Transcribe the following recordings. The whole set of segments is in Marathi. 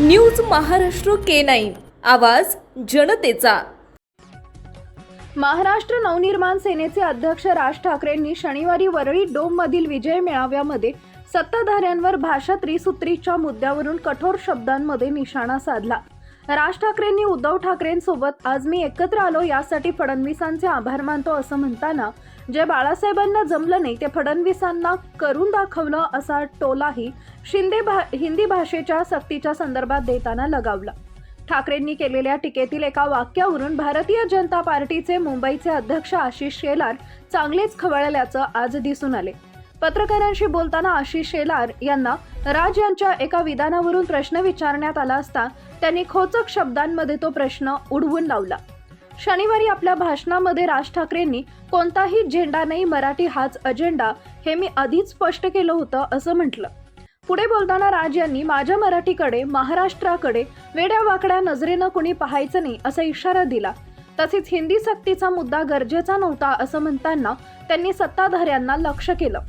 News Maharashtra K nine. आवाज जनतेचा. महाराष्ट्र नवनिर्माण सेनेचे अध्यक्ष राज ठाकरेंनी शनिवारी वरळी डोममधील विजय मेळाव्यामध्ये सत्ताधाऱ्यांवर भाषा त्रिसूत्रीच्या मुद्द्यावरून कठोर शब्दांमध्ये निशाणा साधला. राज ठाकरेंनी उद्धव ठाकरेंसोबत आज मी एकत्र आलो यासाठी फडणवीसांचे आभार मानतो असं म्हणताना जे बाळासाहेबांना जमलं नाही ते फडणवीसांना करून दाखवलं असा टोलाही शिंदे भा हिंदी भाषेच्या सक्तीच्या संदर्भात देताना लगावला. ठाकरेंनी केलेल्या टीकेतील एका वाक्यावरून भारतीय जनता पार्टीचे मुंबईचे अध्यक्ष आशिष शेलार चांगलेच खवळल्याचं आज दिसून आले. पत्रकारांशी बोलताना आशिष शेलार यांना राज यांच्या एका विधानावरून प्रश्न विचारण्यात आला असता त्यांनी खोचक शब्दांमध्ये तो प्रश्न उडवून लावला. शनिवारी आपल्या भाषणामध्ये राज ठाकरेंनी कोणताही झेंडा नाही मराठी हाच अजेंडा हे मी आधीच स्पष्ट केलं होतं असं म्हटलं. पुढे बोलताना राज यांनी माझ्या मराठीकडे महाराष्ट्राकडे वेड्या वाकड्या नजरेनं कुणी पाहायचं नाही असा इशारा दिला. तसेच हिंदी सक्तीचा मुद्दा गरजेचा नव्हता असं म्हणताना त्यांनी सत्ताधाऱ्यांना लक्ष केलं.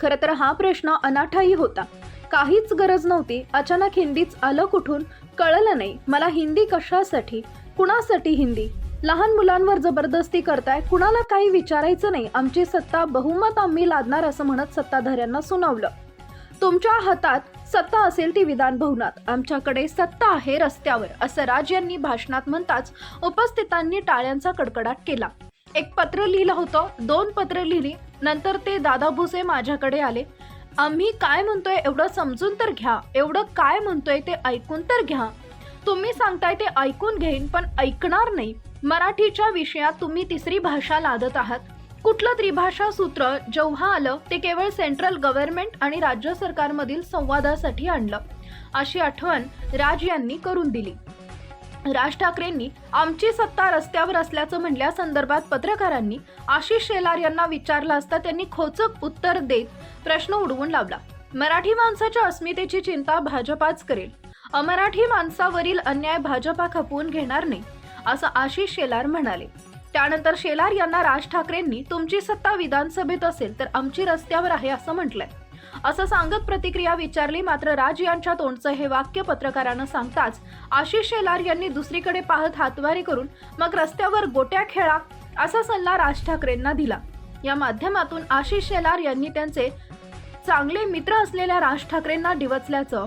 खरं तर हा प्रश्न अनाठाही होता. काहीच गरज नव्हती. अचानक हिंदीच आलं कुठून? कळलं नाही. मला हिंदी कशासाठी? कुणासाठी हिंदी? लहान मुलांवर जबरदस्ती करताय कुणाला काही विचारायचं नाही आमची सत्ता बहुमत आम्ही लादणार असं म्हणत सत्ताधाऱ्यांना सुनावलं. तुमच्या हातात सत्ता असेल ती विधान भवनात आमच्याकडे सत्ता आहे रस्त्यावर असं राज यांनी भाषणात म्हणताच उपस्थितांनी टाळ्यांचा कडकडाट केला. एक पत्र लिहिलं होतं दोन पत्र लिहिली नंतर ते दादा भुसे माझ्याकडे आले. आम्ही काय म्हणतोय एवढं समजून तर घ्या एवढं काय म्हणतोय ते ऐकून तर घ्या. तुम्ही सांगताय ते ऐकून घेईन पण ऐकणार नाही. मराठीच्या विषयात तुम्ही तिसरी भाषा लादत आहात. कुठलं त्रिभाषा सूत्र जेव्हा आलं ते केवळ सेंट्रल गव्हर्नमेंट आणि राज्य सरकारमधील संवादासाठी आणलं. अशी आठवण राज यांनी करून दिली. राज ठाकरेंनी आमची सत्ता रस्त्यावर असल्याचं म्हणल्यासंदर्भात पत्रकारांनी आशिष शेलार यांना विचारलं असता त्यांनी खोचक उत्तर देत प्रश्न उडवून लावला. मराठी माणसाच्या अस्मितेची चिंता भाजपाच करेल. अमराठी माणसावरील अन्याय भाजपा खपवून घेणार नाही असं आशिष शेलार म्हणाले. त्यानंतर शेलार यांना राज ठाकरेंनी तुमची सत्ता विधानसभेत असेल तर आमची रस्त्यावर आहे असं म्हटलंय. असं सांगत प्रतिक्रिया विचारली मात्र राज यांच्या तोंडचं हे वाक्य पत्रकारानं सांगताच आशिष शेलार यांनी दुसरीकडे पाहत हातवारी करून मग रस्त्यावर गोट्या खेळा असा सल्ला राज ठाकरेंना दिला. या माध्यमातून आशिष शेलार यांनी त्यांचे चांगले मित्र असलेल्या राज ठाकरेंना डिवचल्याचं